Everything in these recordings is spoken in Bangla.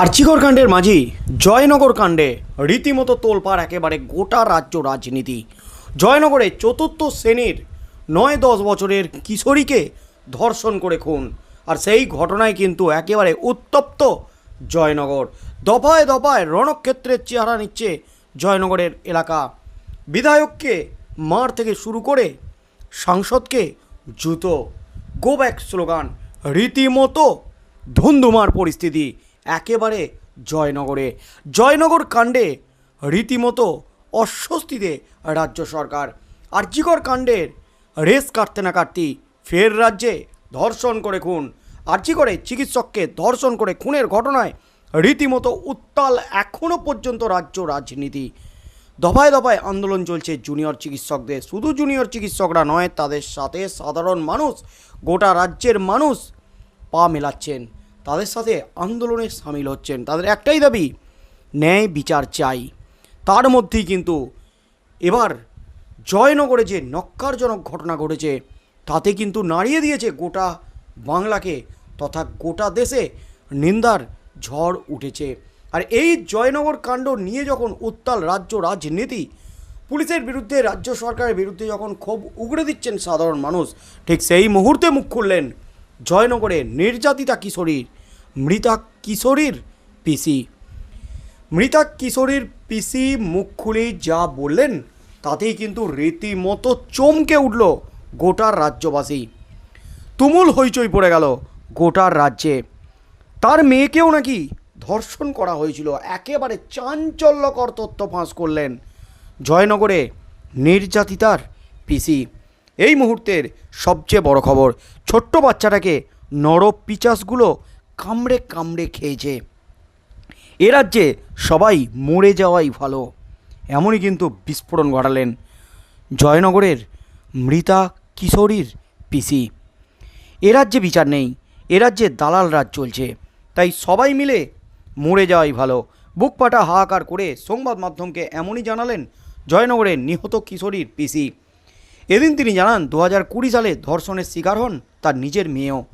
আর্চিকর কাণ্ডের মাঝি, জয়নগর কাণ্ডে রীতিমতো তোলপাড় একেবারে গোটা রাজ্য রাজনীতি। জয়নগরে চতুর্থ শ্রেণির নয় দশ বছরের কিশোরীকে ধর্ষণ করে খুন। আর সেই ঘটনায় কিন্তু একেবারে উত্তপ্ত জয়নগর। দফায় দফায় রণক্ষেত্রের চেহারা নিচ্ছে জয়নগরের এলাকা। বিধায়ককে মার থেকে শুরু করে সাংসদকে জুতো। গো ব্যাক স্লোগান রীতিমতো ধুন্ধুমার পরিস্থিতি। একেবারে জয়নগরে। জয়নগর কাণ্ডে রীতিমতো অস্বস্তিতে রাজ্য সরকার। আর্যিকর কাণ্ডের রেস কাটতে না কাটতেই ফের রাজ্যে ধর্ষণ করে খুন। আর্যিকরে চিকিৎসককে ধর্ষণ করে খুনের ঘটনায় রীতিমতো উত্তাল এখনও পর্যন্ত রাজ্য রাজনীতি। দফায় দফায় আন্দোলন চলছে জুনিয়র চিকিৎসকদের। শুধু জুনিয়র চিকিৎসকরা নয়, তাদের সাথে সাধারণ মানুষ, গোটা রাজ্যের মানুষ পা মেলাচ্ছেন। তাদের সাথে আন্দোলনে সামিল হচ্ছেন। তাদের একটাই দাবি, ন্যায় বিচার চাই। তার মধ্যেই কিন্তু এবার জয়নগরে যে নক্কারজনক ঘটনা ঘটেছে, তাতে কিন্তু নাড়িয়ে দিয়েছে গোটা বাংলাকে তথা গোটা দেশে নিন্দার ঝড় উঠেছে। আর এই জয়নগর কাণ্ড নিয়ে যখন উত্তাল রাজ্য রাজনীতি, পুলিশের বিরুদ্ধে, রাজ্য সরকারের বিরুদ্ধে যখন ক্ষোভ উগড়ে দিচ্ছেন সাধারণ মানুষ, ঠিক সেই মুহূর্তে মুখ খুললেন জয়নগরে নির্যাতিতা কিশোরীর। মৃতা কিশোরীর পিসি। মৃতা কিশোরীর পিসি মুখ খুলেই যা বললেন, তাতেই কিন্তু রীতিমতো চমকে উঠল গোটার রাজ্যবাসী। তুমুল হইচই পড়ে গেল গোটার রাজ্যে। তার মেয়েকেও নাকি ধর্ষণ করা হয়েছিল, একেবারে চাঞ্চল্যকর তথ্য ফাঁস করলেন জয়নগরে নির্যাতিতার পিসি। এই মুহূর্তের সবচেয়ে বড় খবর, ছোট্ট বাচ্চাটাকে নর পিচাসগুলো কামড়ে কামড়ে খেয়েছে। এ রাজ্যে সবাই মরে যাওয়াই ভালো। এমনই কিন্তু বিস্ফোরণ ঘটালেন জয়নগরের মৃতা কিশোরীর পিসি। এ রাজ্যে বিচার নেই, এ রাজ্যে দালাল রাজ চলছে। তাই সবাই মিলে মরে যাওয়াই ভালো। বুক পাটা হাহাকার করে সংবাদ মাধ্যমকে এমনই জানালেন জয়নগরের নিহত কিশোরীর পিসি। এদিন তিনি জানান, দু হাজার কুড়ি সালে ধর্ষণের শিকার হন তার নিজের মেয়েও।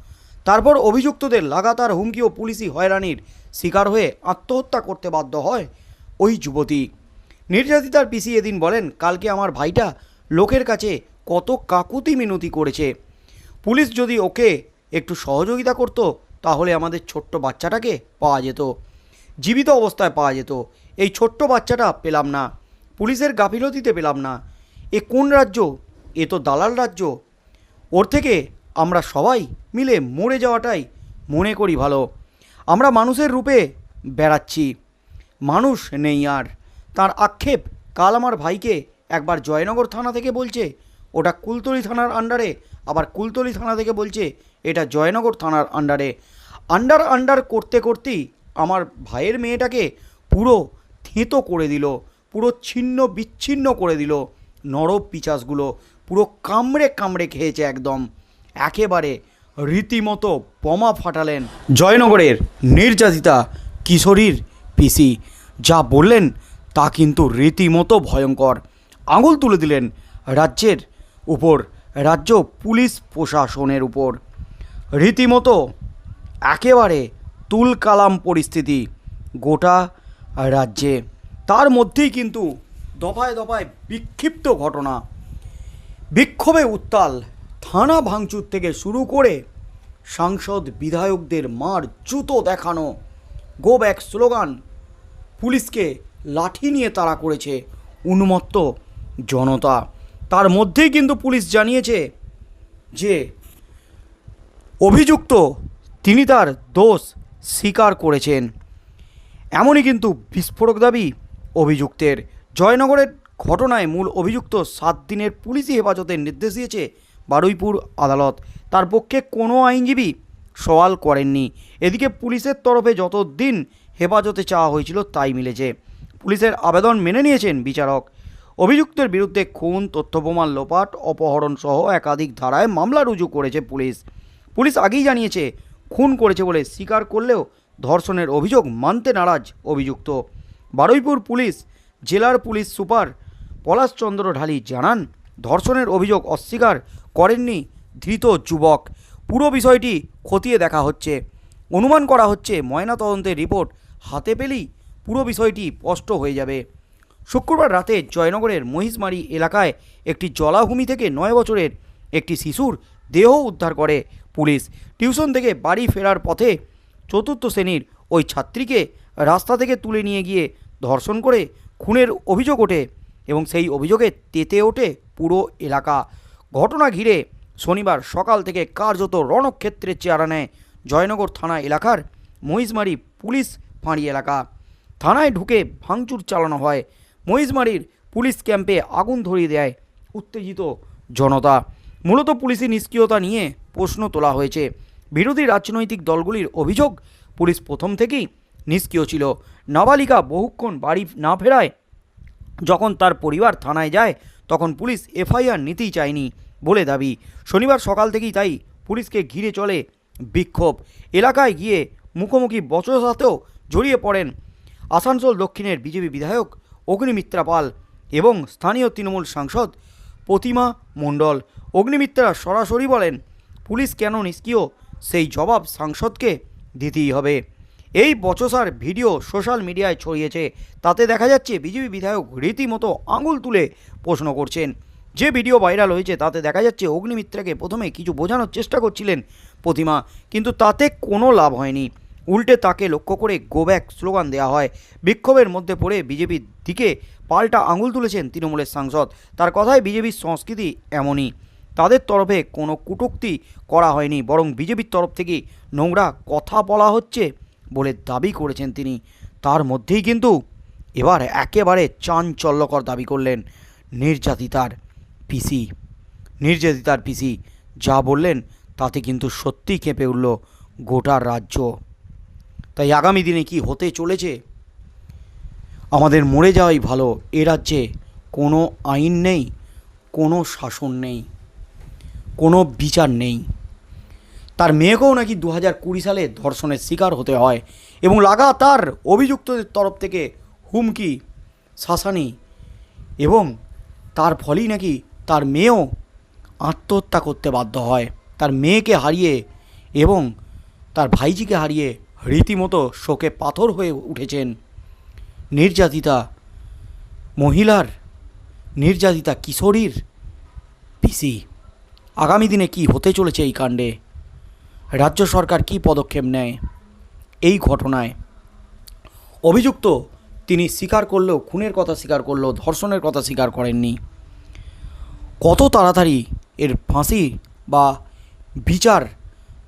তারপর অভিযুক্তদের লাগাতার হুমকি ও পুলিশি হয়রানির শিকার হয়ে আত্মহত্যা করতে বাধ্য হয় ওই যুবতী। নির্যাতিতার পিসি এদিন বলেন, কালকে আমার ভাইটা লোকের কাছে কত কাকুতি মিনতি করেছে। পুলিশ যদি ওকে একটু সহযোগিতা করত, তাহলে আমাদের ছোট্ট বাচ্চাটাকে পাওয়া যেত। জীবিত অবস্থায় পাওয়া যেত। এই ছোট্ট বাচ্চাটা পেলাম না। পুলিশের গাফিলতিতে পেলাম না। এ কোন রাজ্য? এ তো দালাল রাজ্য। ওর থেকে আমরা সবাই মিলে মরে যাওয়াটাই মনে করি ভালো। আমরা মানুষের রূপে বেড়াচ্ছি। মানুষ নেই আর। তার আক্ষেপ কাল আমার ভাইকে একবার জয়নগর থানা থেকে বলছে, ওটা কুলতলি থানার আন্ডারে আবার কুলতলি থানা থেকে বলছে, এটা জয়নগর থানার আন্ডারে আন্ডার আন্ডার করতে করতেই আমার ভাইয়ের মেয়েটাকে পুরো থেঁতো করে দিল, পুরো ছিন্ন বিচ্ছিন্ন করে দিল। নরব পিচাসগুলো পুরো কামড়ে কামড়ে খেয়েছে একদম। একেবারে রীতিমতো বোমা ফাটালেন জয়নগরের নির্যাতিতা কিশোরীর পিসি। যা বললেন তা কিন্তু রীতিমতো ভয়ঙ্কর। আঙুল তুলে দিলেন রাজ্যের উপর, রাজ্য পুলিশ প্রশাসনের উপর। রীতিমতো একেবারে তুলকালাম পরিস্থিতি গোটা রাজ্যে। তার মধ্যেই কিন্তু দফায় দফায় বিক্ষিপ্ত ঘটনা। বিক্ষোভে উত্তাল থানা ভাঙচুর থেকে শুরু করে সাংসদ বিধায়কদের মার জুতো দেখানো গো ব্যাক স্লোগান পুলিশকে লাঠি নিয়ে তাড়া করেছে উন্মত্ত জনতা। তার মধ্যেই কিন্তু পুলিশ জানিয়েছে যে অভিযুক্ত তিনি তার দোষ স্বীকার করেছেন। এমনই কিন্তু বিস্ফোরক দাবি অভিযুক্তের। জয়নগরের ঘটনায় মূল অভিযুক্ত সাত দিনের পুলিশি হেফাজতের নির্দেশ দিয়েছে বারুইপুর আদালত। তার পক্ষে কোনো আইনজীবী সওয়াল করেননি। এদিকে পুলিশের তরফে যত দিন হেফাজতে চাওয়া হয়েছিল তাই মিলেছে। পুলিশের আবেদন মেনে নিয়েছেন বিচারক। অভিযুক্তের বিরুদ্ধে খুন তথ্য প্রমাণ লোপাট, অপহরণ সহ একাধিক ধারায় মামলা রুজু করেছে পুলিশ। পুলিশ আগেই জানিয়েছে, খুন করেছে বলে স্বীকার করলেও ধর্ষণের অভিযোগ মানতে নারাজ অভিযুক্ত। বারুইপুর পুলিশ জেলার পুলিশ সুপার পলাশচন্দ্র ঢালি জানান ধর্ষণের অভিযোগ অস্বীকার করেননি ধৃত যুবক। পুরো বিষয়টি খতিয়ে দেখা হচ্ছে। অনুমান করা হচ্ছে ময়নাতদন্তের রিপোর্ট হাতে পেলেই পুরো বিষয়টি স্পষ্ট হয়ে যাবে। শুক্রবার রাতে জয়নগরের মহিষমারি এলাকায় একটি জলাভূমি থেকে নয় বছরের একটি শিশুর দেহ উদ্ধার করে পুলিশ। টিউশন থেকে বাড়ি ফেরার পথে চতুর্থ শ্রেণির ওই ছাত্রীকে রাস্তা থেকে তুলে নিয়ে গিয়ে ধর্ষণ করে খুনের অভিযোগ ওঠে এবং সেই অভিযোগে তেতে ওঠে পুরো এলাকা। ঘটনা ঘিরে শনিবার সকাল থেকে কার্যত রণক্ষেত্রের চেহারা নেয় জয়নগর থানা এলাকার মহিষমারি পুলিশ ফাঁড়ি এলাকা। থানায় ঢুকে ভাঙচুর চালানো হয়। মহিষমারির পুলিশ ক্যাম্পে আগুন ধরিয়ে দেয় উত্তেজিত জনতা। মূলত পুলিশি নিষ্ক্রিয়তা নিয়ে প্রশ্ন তোলা হয়েছে। বিরোধী রাজনৈতিক দলগুলির অভিযোগ পুলিশ প্রথম থেকেই নিষ্ক্রিয় ছিল। নাবালিকা বহুক্ষণ বাড়ি না ফেরায় যখন তার পরিবার থানায় যায় তখন পুলিশ এফআইআর নিতেই চায়নি বলে দাবি। শনিবার সকাল থেকেই তাই পুলিশকে ঘিরে চলে বিক্ষোভ। এলাকায় গিয়ে মুখোমুখি বচসাতেও জড়িয়ে পড়েন আসানসোল দক্ষিণের বিজেপি বিধায়ক অগ্নিমিত্রা পাল এবং স্থানীয় তৃণমূল সাংসদ প্রতিমা মণ্ডল। অগ্নিমিত্রা সরাসরি বলেন, পুলিশ কেন নিষ্ক্রিয়? সেই জবাব সাংসদকে দিতেই হবে। এই বচসার ভিডিও সোশ্যাল মিডিয়ায় ছড়িয়েছে। তাতে দেখা যাচ্ছে বিজেপি বিধায়ক রীতিমতো আঙুল তুলে প্রশ্ন করছেন। যে ভিডিও ভাইরাল হয়েছে, তাতে দেখা যাচ্ছে অগ্নিমিত্রাকে প্রথমে কিছু বোঝানোর চেষ্টা করছিলেন প্রতিমা, কিন্তু তাতে কোনো লাভ হয়নি। উল্টে তাকে লক্ষ্য করে গো ব্যাক স্লোগান দেওয়া হয়। বিক্ষোভের মধ্যে পড়ে বিজেপির দিকে পাল্টা আঙুল তুলেছেন তৃণমূলের সাংসদ। তার কথায় বিজেপির সংস্কৃতি এমনই। তাদের তরফে কোনো কটূক্তি করা হয়নি, বরং বিজেপির তরফ থেকে নোংরা কথা বলা হচ্ছে। বলে দাবি করেছেন তিনি। তার মধ্যেই কিন্তু এবার একেবারে চাঞ্চল্যকর দাবি করলেন নির্যাতিতার পিসি। নির্যাতিতার পিসি যা বললেন তাতে কিন্তু সত্যিই কেঁপে উঠল গোটা রাজ্য। তাই আগামী দিনে কি হতে চলেছে? আমাদের মরে যাওয়াই ভালো। এ রাজ্যে কোনো আইন নেই, কোনো শাসন নেই, কোনো বিচার নেই। তার মেয়েকেও নাকি দু হাজার কুড়ি সালে ধর্ষণের শিকার হতে হয় এবং লাগাতার অভিযুক্তদের তরফ থেকে হুমকি, শাসানি এবং তার ফলেই নাকি তার মেয়েও আত্মহত্যা করতে বাধ্য হয়। তার মেয়েকে হারিয়ে এবং তার ভাইজিকে হারিয়ে রীতিমতো শোকে পাথর হয়ে উঠেছেন নির্যাতিতা মহিলার, নির্যাতিতা কিশোরীর পিসি। আগামী দিনে কি হতে চলেছে এই কাণ্ডে? রাজ্য সরকার কি পদক্ষেপ নেয় এই ঘটনায়? অভিযুক্ত তিনি স্বীকার করলেও, খুনের কথা স্বীকার করলেও, ধর্ষণের কথা স্বীকার করেননি। কত তাড়াতাড়ি এর ফাঁসি বা বিচার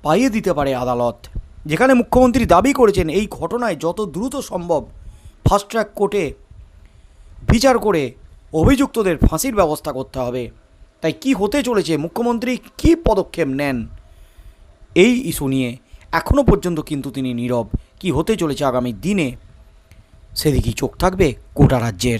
পাইয়ে দিতে পারে আদালত? যেখানে মুখ্যমন্ত্রী দাবি করেছেন, এই ঘটনায় যত দ্রুত সম্ভব ফাস্ট ট্র্যাক কোর্টে বিচার করে অভিযুক্তদের ফাঁসির ব্যবস্থা করতে হবে। তাই কি হতে চলেছে? মুখ্যমন্ত্রী কি পদক্ষেপ নেন? এই ইস্যু নিয়ে এখনও পর্যন্ত কিন্তু তিনি নীরব। কি হতে চলেছে আগামী দিনে? সেদিকেই চোখ থাকবে কোটা রাজ্যের।